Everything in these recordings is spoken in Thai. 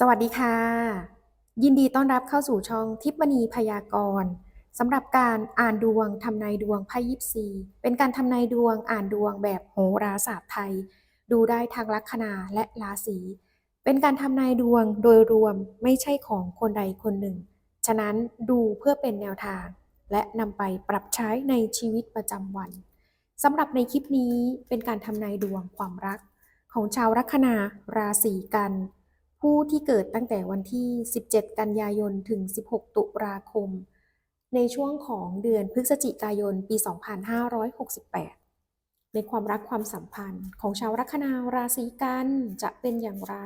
สวัสดีค่ะ ยินดีต้อนรับเข้าสู่ช่องทิพมณีพยากรณ์สำหรับการอ่านดวงทำนายดวงไพ่ยิปซีเป็นการทำนายดวงอ่านดวงแบบโหราศาสตร์ไทย ดูได้ทางลัคนาและราศีเป็นการทำนายดวงโดยรวมไม่ใช่ของคนใดคนหนึ่ง ฉะนั้นดูเพื่อเป็นแนวทาง และนำไปปรับใช้ในชีวิตประจำวันสำหรับในคลิปนี้เป็นการทำนายดวงความรัก ของชาวลัคนาราศีกัน ผู้ที่เกิดตั้งแต่วันที่ 17 กันยายน ถึง 16 ตุลาคม ในช่วงของเดือนพฤศจิกายน ปี 2568 ในความรักความสัมพันธ์ของชาวลัคนาราศีกันจะเป็นอย่างไร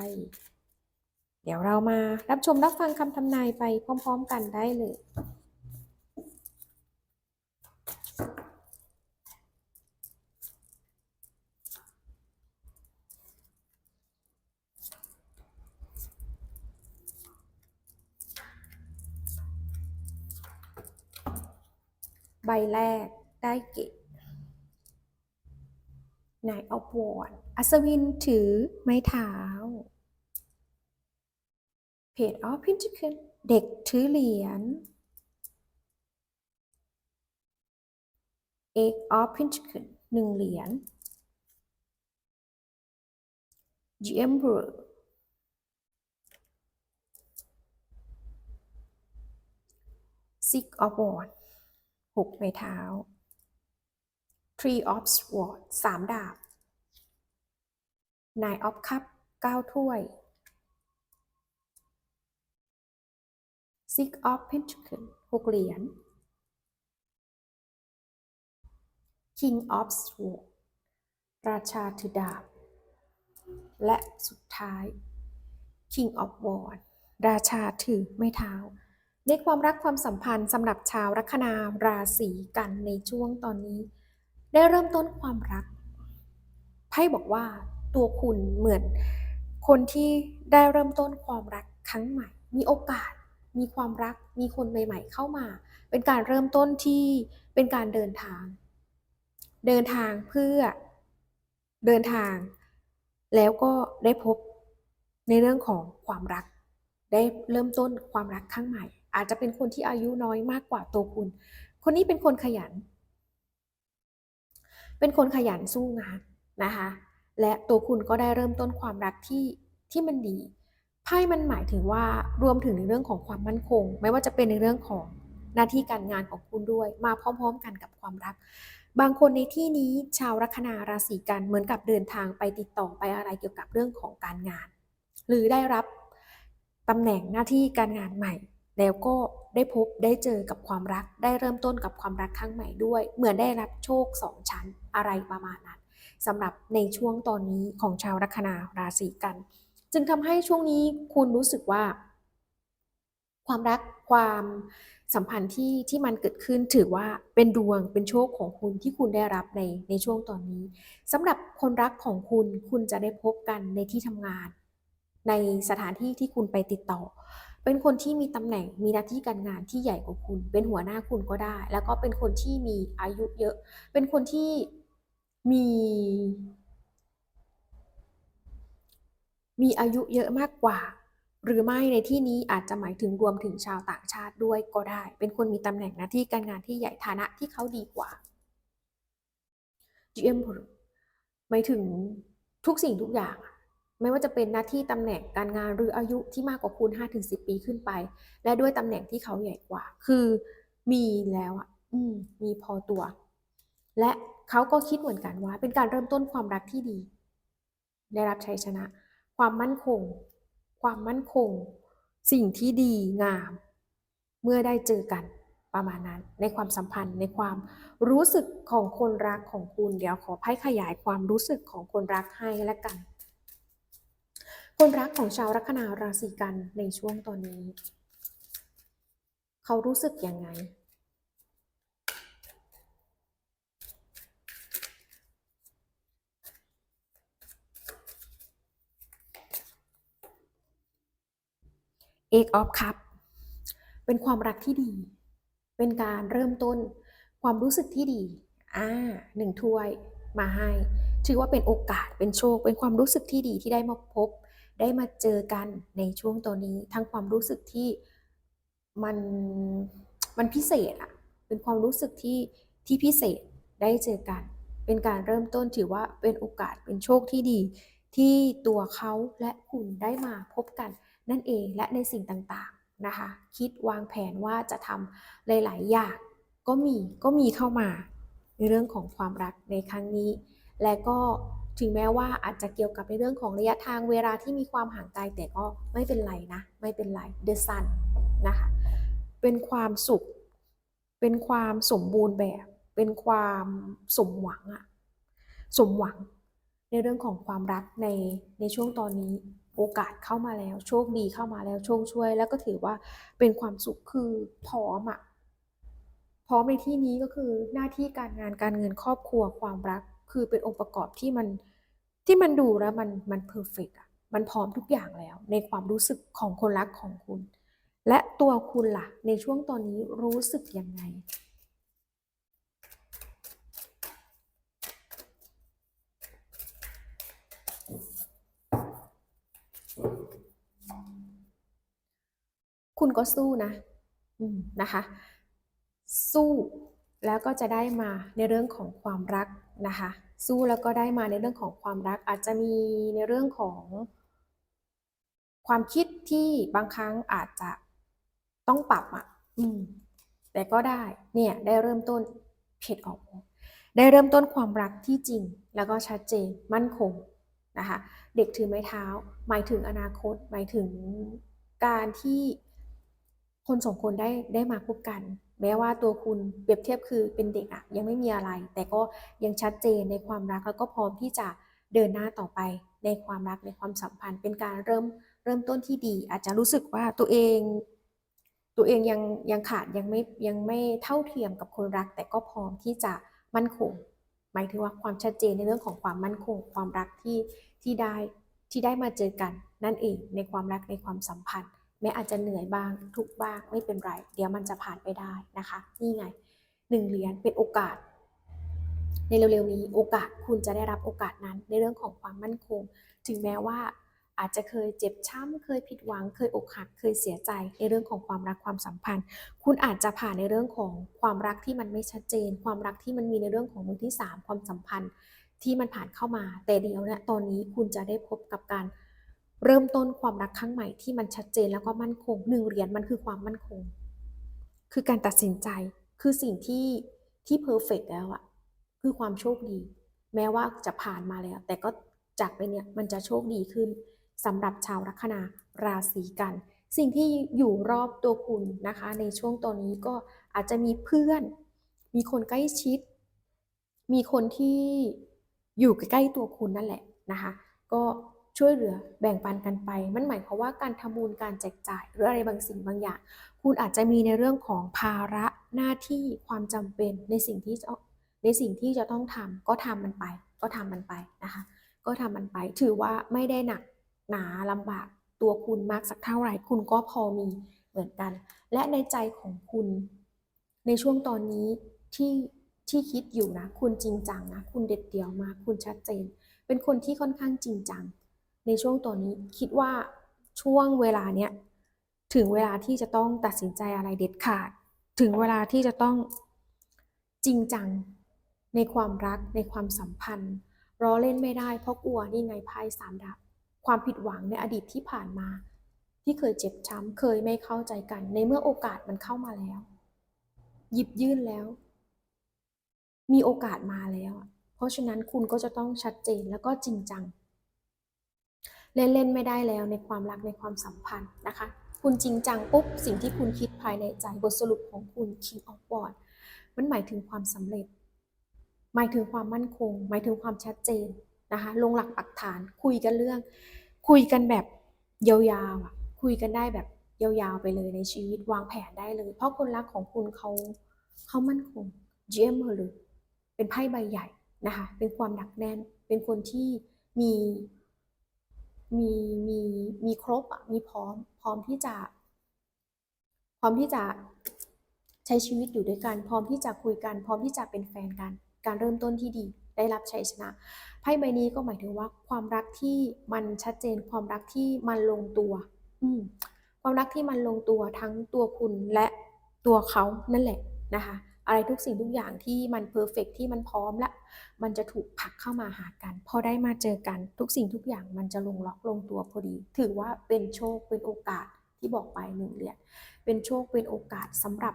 เดี๋ยวเรามารับชมรับฟังคำทำนายไปพร้อม ๆ กันได้เลย บแรกได้เกตนายออฟวอร์ดอัศวินถือไม้เท้าเพจออฟพินชิคเด็กถือเหรียญเอกออฟพินชิคหนึ่งเหรียญ The Emperor Six of Wands หกไม้เท้า Three of Swords สามดาบ Nine of Cup เก้าถ้วย Six of Pentacles หกเหรียญ King of Swords ราชาถือดาบ และสุดท้าย King of Wands ราชาถือไม้เท้า ในความรักความสัมพันธ์สำหรับชาวลัคนาราศีกันในช่วงตอนนี้ ได้เริ่มต้นความรักไพ่บอกว่าตัวคุณเหมือน คนที่ได้เริ่มต้นความรักครั้งใหม่ มีโอกาส มีความรัก มีคนใหม่ ๆ เข้ามา เป็นการเริ่มต้นที่เป็นการเดินทาง เดินทางเพื่อเดินทาง แล้วก็ได้พบในเรื่องของความรัก ได้เริ่มต้นความรักครั้งใหม่ อาจจะเป็นคนที่อายุน้อยมากกว่าตัวคุณ คนนี้เป็นคนขยัน เป็นคนขยันสู้งานนะคะ และตัวคุณก็ได้เริ่มต้นความรักที่ที่มันดีไพ่มันหมายถึงว่ารวมถึงในเรื่องของความมั่นคง ไม่ว่าจะเป็นในเรื่องของหน้าที่การงานของคุณด้วย มาพร้อมๆ กันกับความรัก บางคนในที่นี้ชาวลัคนาราศีกันเหมือนกับเดินทางไปติดต่อไปอะไรเกี่ยวกับเรื่องของการงาน หรือได้รับตำแหน่งหน้าที่การงานใหม่ แล้วก็ได้พบได้เจอกับความรัก ได้เริ่มต้นกับความรักครั้งใหม่ด้วย เหมือนได้รับโชคสองชั้นอะไรประมาณนั้นสำหรับในช่วงตอนนี้ของชาวลัคนาราศีกัน จึงทำให้ช่วงนี้คุณรู้สึกว่า ความรักความสัมพันธ์ที่ที่มันเกิดขึ้นถือว่าเป็นดวงเป็นโชคของคุณที่คุณได้รับในในช่วงตอนนี้สำหรับคนรักของคุณคุณจะได้พบกันในที่ทำงาน ในสถานที่ที่คุณไปติดต่อ เป็นคนที่มีตำแหน่งมีหน้าที่การงานที่ใหญ่กว่าคุณ เป็นหัวหน้าคุณก็ได้ แล้วก็เป็นคนที่มีอายุเยอะ เป็นคนที่มีมีอายุเยอะมากกว่า หรือไม่ในที่นี้อาจจะหมายถึงรวมถึงชาวต่างชาติด้วยก็ได้ เป็นคนมีตำแหน่งหน้าที่การงานที่ใหญ่ฐานะที่เขาดีกว่า GM หมายถึงทุกสิ่งทุกอย่าง ไม่ว่าจะเป็นหน้าที่ตำแหน่งการงานหรืออายุที่มากกว่าคุณ5-10 ปีขึ้นไป และด้วยตำแหน่งที่เขาใหญ่กว่า คือมีแล้วอะอืมมีพอตัว และเขาก็คิดเหมือนกันว่า เป็นการเริ่มต้นความรักที่ดี ได้รับชัยชนะ ความมั่นคง ความมั่นคง สิ่งที่ดีงาม เมื่อได้เจอกันประมาณนั้น ในความสัมพันธ์ในความรู้สึกของคนรักของคุณ เดี๋ยวขอไพ่ขยายความรู้สึกของคนรักให้ละกัน คนรักของชาวลัคนาราศีกันในช่วงตอนนี้ เขารู้สึกยังไง เอกออฟคัพเป็นความรักที่ดี เป็นการเริ่มต้นความรู้สึกที่ดีอ่าหนึ่งถ้วยมาให้ ถือว่าเป็นโอกาสเป็นโชค เป็นความรู้สึกที่ดีที่ได้มาพบ ได้มาเจอกันในช่วงตัวนี้ ทั้งความรู้สึกที่มันมันพิเศษอะเป็นความรู้สึกที่ที่พิเศษได้เจอกัน เป็นการเริ่มต้นถือว่าเป็นโอกาสเป็นโชคที่ดี ที่ตัวเขาและคุณได้มาพบกัน นั่นเองและในสิ่งต่างๆนะคะ คิดวางแผนว่าจะทำหลาย ๆ อย่างก็มีก็มีเข้ามาในเรื่องของความรักในครั้งนี้ และก็ ถึงแม้ว่าอาจจะเกี่ยวกับในเรื่องของระยะทางเวลาที่มีความห่างไกลแต่ก็ไม่เป็นไรนะ ไม่เป็นไร The Sun นะคะ เป็นความสุข เป็นความสมบูรณ์แบบ เป็นความสมหวังอะสมหวังในเรื่องของความรักในในช่วงตอนนี้โอกาสเข้ามาแล้ว โชคดีเข้ามาแล้วโชคช่วย แล้วก็ถือว่าเป็นความสุขคือพร้อมอะพร้อมในที่นี้ก็คือหน้าที่การงานการเงินครอบครัวความรัก คือเป็นองค์ประกอบที่มันที่มันดูแล้วมันมันเพอร์เฟกอะมันพร้อมทุกอย่างแล้ว ในความรู้สึกของคนรักของคุณ และตัวคุณล่ะ ในช่วงตอนนี้รู้สึกยังไงคุณก็สู้นะนะคะ สู้แล้วก็จะได้มาในเรื่องของความรัก นะคะ สู้แล้วก็ได้มาในเรื่องของความรักอาจจะมีในเรื่องของความคิดที่บางครั้งอาจจะต้องปรับอะอืม แต่ก็ได้เนี่ยได้เริ่มต้นเพจออก ได้เริ่มต้นความรักที่จริง แล้วก็ชัดเจนมั่นคงนะคะ เด็กถือไม้เท้า หมายถึงอนาคต หมายถึงการที่คนสองคนได้ได้มาพบกัน แม้ว่าตัวคุณเปรียบเทียบคือเป็นเด็กอะยังไม่มีอะไร แต่ก็ยังชัดเจนในความรักแล้วก็พร้อมที่จะเดินหน้าต่อไปในความรักในความสัมพันธ์ เป็นการเริ่มเริ่มต้นที่ดี อาจจะรู้สึกว่าตัวเอง ตัวเองยังยังขาดยังไม่ยังไม่เท่าเทียมกับคนรัก แต่ก็พร้อมที่จะมั่นคงหมายถึงว่าความชัดเจนในเรื่องของความมั่นคง ความรักที่ที่ได้ที่ได้มาเจอกันนั่นเองในความรักในความสัมพันธ์ แม้อาจจะเหนื่อยบ้างทุกบ้างไม่เป็นไร เดี๋ยวมันจะผ่านไปได้นะคะ นี่ไงหนึ่งเหรียญเป็นโอกาส ในเร็วๆนี้โอกาสคุณจะได้รับโอกาสนั้นในเรื่องของความมั่นคง ถึงแม้ว่าอาจจะเคยเจ็บช้ำเคยผิดหวัง เคยอกหักเคยเสียใจในเรื่องของความรักความสัมพันธ์ คุณอาจจะผ่านในเรื่องของความรักที่มันไม่ชัดเจน ความรักที่มันมีในเรื่องของมือที่สามความสัมพันธ์ที่มันผ่านเข้ามา แต่เดียวเนี่ยตอนนี้คุณจะได้พบกับการ เริ่มต้นความรักครั้งใหม่ที่มันชัดเจนแล้วก็มั่นคงหนึ่งเหรียญมันคือความมั่นคง คือการตัดสินใจคือสิ่งที่ที่เพอร์เฟกแล้วอะคือความโชคดี แม้ว่าจะผ่านมาแล้ว แต่ก็จากไปเนี่ยมันจะโชคดีขึ้นสำหรับชาวลัคนาราศีกัน สิ่งที่อยู่รอบตัวคุณนะคะ ในช่วงตอนนี้ก็อาจจะมีเพื่อน มีคนใกล้ชิด มีคนที่อยู่ใกล้ตัวคุณนั่นแหละนะคะ ก็ ช่วยเหลือแบ่งปันกันไป มันหมายความว่าการทำบุญการแจกจ่ายหรืออะไรบางสิ่งบางอย่าง คุณอาจจะมีในเรื่องของภาระหน้าที่ความจำเป็นในสิ่งที่จะในสิ่งที่จะต้องทำก็ทำมันไป ก็ทำมันไปนะคะ ก็ทำมันไป ถือว่าไม่ได้หนักหนาลำบากตัวคุณมากสักเท่าไหร่ คุณก็พอมีเหมือนกัน และในใจของคุณ ในช่วงตอนนี้ที่ที่คิดอยู่นะ คุณจริงจังนะ คุณเด็ดเดี่ยวมาก คุณชัดเจน เป็นคนที่ค่อนข้างจริงจัง ในช่วงตอนนี้คิดว่าช่วงเวลาเนี้ยถึงเวลาที่จะต้องตัดสินใจอะไรเด็ดขาด ถึงเวลาที่จะต้องจริงจังในความรักในความสัมพันธ์รอเล่นไม่ได้เพราะกลัวนี่ไงไพ่สามดาบความผิดหวังในอดีตที่ผ่านมา ที่เคยเจ็บช้ำเคยไม่เข้าใจกัน ในเมื่อโอกาสมันเข้ามาแล้ว หยิบยื่นแล้ว มีโอกาสมาแล้ว เพราะฉะนั้นคุณก็จะต้องชัดเจนแล้วก็จริงจัง เล่นเล่นไม่ได้แล้วในความรักในความสัมพันธ์นะคะ คุณจริงจังปุ๊บสิ่งที่คุณคิดภายในใจบทสรุปของคุณ King of w a n d มันหมายถึงความสำเร็จ หมายถึงความมั่นคง หมายถึงความชัดเจนนะคะลงหลักปักฐานคุยกันเรื่อง คุยกันแบบยาวๆอะคุยกันได้แบบยาวๆไปเลยในชีวิตวางแผนได้เลย เพราะคนรักของคุณเขาเขามั่นคงเจียมเลยเป็นไพ่ใบใหญ่นะคะเป็นความหนักแน่น เป็นคนที่มี มีมีมีครบอะมีพร้อม พร้อมที่จะ พร้อมที่จะใช้ชีวิตอยู่ด้วยกัน พร้อมที่จะคุยกัน พร้อมที่จะเป็นแฟนกัน การเริ่มต้นที่ดี ได้รับชัยชนะไพ่ใบนี้ก็หมายถึงว่าความรักที่มันชัดเจน ความรักที่มันลงตัว อืมความรักที่มันลงตัวทั้งตัวคุณและตัวเขานั่นแหละนะคะ อะไรทุกสิ่งทุกอย่างที่มันเพอร์เฟกที่มันพร้อมและมันจะถูกผลักเข้ามาหากัน พอได้มาเจอกันทุกสิ่งทุกอย่างมันจะลงล็อกลงตัวพอดี ถือว่าเป็นโชคเป็นโอกาสที่บอกไปหนึ่งเหรียญเป็นโชคเป็นโอกาสสำหรับ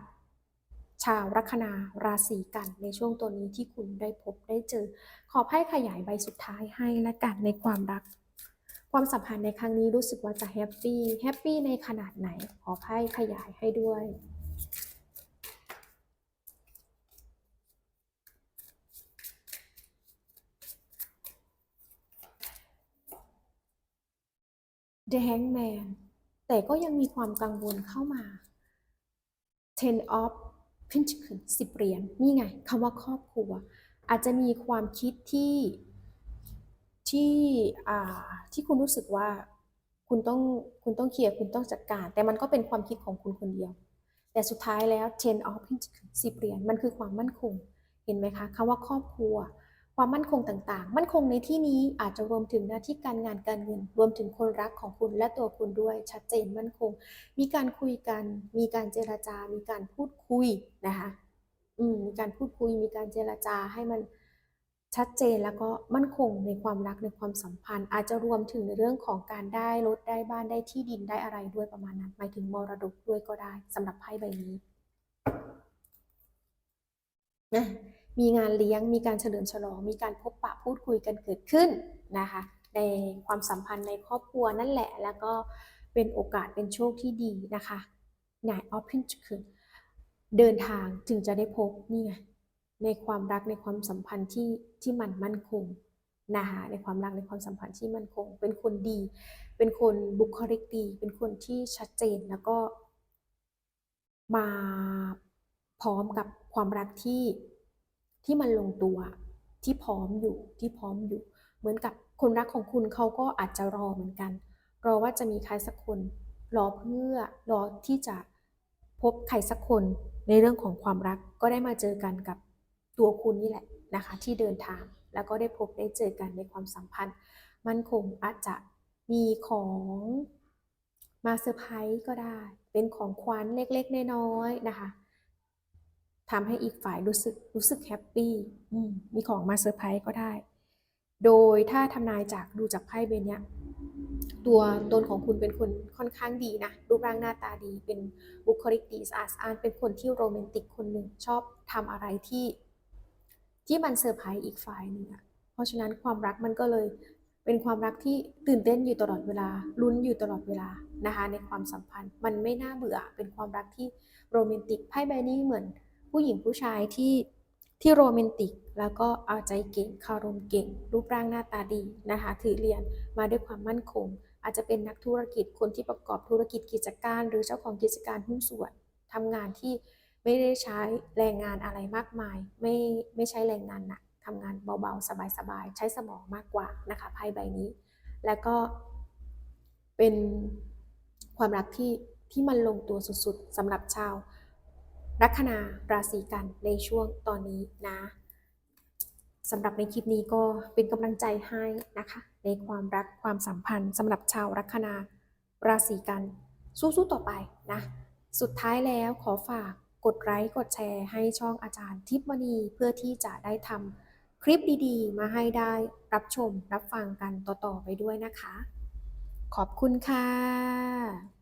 ชาวลัคนาราศีกันในช่วงตัวนี้ที่คุณได้พบได้เจอ ขอไพ่ขยายใบสุดท้ายให้และกันในความรัก ความสัมพันธ์ในครั้งนี้รู้สึกว่าจะแฮปปี้แฮปปี้ในขนาดไหน ขอไพ่ขยายให้ด้วย The Hangman แต่ก็ยังมีความกังวลเข้ามา Ten of Pentacles สิบเหรียญนี่ไงคำว่าครอบครัว อาจจะมีความคิดที่ที่ที่คุณรู้สึกว่าคุณต้องคุณต้องเคลียร์คุณต้องจัดการ แต่มันก็เป็นความคิดของคุณคนเดียว แต่สุดท้ายแล้ว Ten of Pentacles สิบเหรียญมันคือความมั่นคง เห็นไหมคะคำว่าครอบครัว ความมั่นคงต่างๆ มั่นคงในที่นี้อาจจะรวมถึงหน้าที่การงานการเงิน รวมถึงคนรักของคุณและตัวคุณด้วยชัดเจนมั่นคง มีการคุยกัน มีการเจรจา มีการพูดคุยนะคะอืมมีการพูดคุย มีการเจรจาให้มันชัดเจนแล้วก็มั่นคงในความรักในความสัมพันธ์ อาจจะรวมถึงในเรื่องของการได้รถได้บ้านได้ที่ดินได้อะไรด้วยประมาณนั้นหมายถึงมรดกด้วยก็ได้สำหรับไพ่ใบนี้นะ มีงานเลี้ยง มีการเฉลิมฉลอง มีการพบปะพูดคุยกันเกิดขึ้นนะคะ ในความสัมพันธ์ในครอบครัวนั่นแหละ แล้วก็เป็นโอกาสเป็นโชคที่ดีนะคะนายออฟพินคือเดินทางถึงจะได้พบนี่ไงในความรักในความสัมพันธ์ที่ที่มันมั่นคงนะคะในความรักในความสัมพันธ์ที่มั่นคง เป็นคนดี เป็นคนบุคลิกดี เป็นคนที่ชัดเจนแล้วก็มาพร้อมกับความรักที่ ที่มันลงตัวที่พร้อมอยู่ที่พร้อมอยู่ เหมือนกับคนรักของคุณเขาก็อาจจะรอเหมือนกัน รอว่าจะมีใครสักคน รอเพื่อรอที่จะพบใครสักคนในเรื่องของความรักก็ได้มาเจอกันกับตัวคุณนี่แหละนะคะ ที่เดินทางแล้วก็ได้พบได้เจอกันในความสัมพันธ์ มันคงอาจจะมีของมาเซอร์ไพรส์ก็ได้ เป็นของขวัญเล็กๆน้อยๆนะคะ ทำให้อีกฝ่ายรู้สึกรู้สึกแฮปปี้มีของมาเซอร์ไพรส์ก็ได้ โดยถ้าทำนายจากดูจากไพ่เบนเนี้ยตัวตนของคุณเป็นคนค่อนข้างดีนะ รูปร่างหน้าตาดี เป็นบุคลิกดีสะอาดสะอานเป็นคนที่โรแมนติกคนหนึ่งชอบทำอะไรที่ที่มันเซอร์ไพรส์อีกฝ่ายหนึ่งอะเพราะฉะนั้นความรักมันก็เลยเป็นความรักที่ตื่นเต้นอยู่ตลอดเวลาลุ้นอยู่ตลอดเวลานะคะในความสัมพันธ์ มันไม่น่าเบื่อเป็นความรักที่โรแมนติกไพ่ใบนี้เหมือน ผู้หญิงผู้ชายที่ที่โรแมนติก แล้วก็เอาใจเก่งคารมเก่ง รูปร่างหน้าตาดีนะคะถือเรียญมาด้วยความมั่นคง อาจจะเป็นนักธุรกิจคนที่ประกอบธุรกิจกิจการ หรือเจ้าของกิจการหุ้นส่วนทำงานที่ไม่ได้ใช้แรงงานอะไรมากมาย ไม่ไม่ใช้แรงงานหนักทำงานเบาๆ สบายๆ ใช้สมองมากกว่านะคะไพ่ใบนี้ แล้วก็เป็นความรักที่ที่มันลงตัวสุดๆสำหรับชาว ลัคนาราศีกันในช่วงตอนนี้นะสำหรับในคลิปนี้ก็เป็นกำลังใจให้นะคะ ในความรักความสัมพันธ์สำหรับชาวลัคนาราศีกันสู้ๆต่อไปนะสุดท้ายแล้วขอฝากกดไลค์กดแชร์ให้ช่องอาจารย์ทิพมณีเพื่อที่จะได้ทำคลิปดีๆ มาให้ได้รับชมรับฟังกันต่อๆไปด้วยนะคะ ขอบคุณค่ะ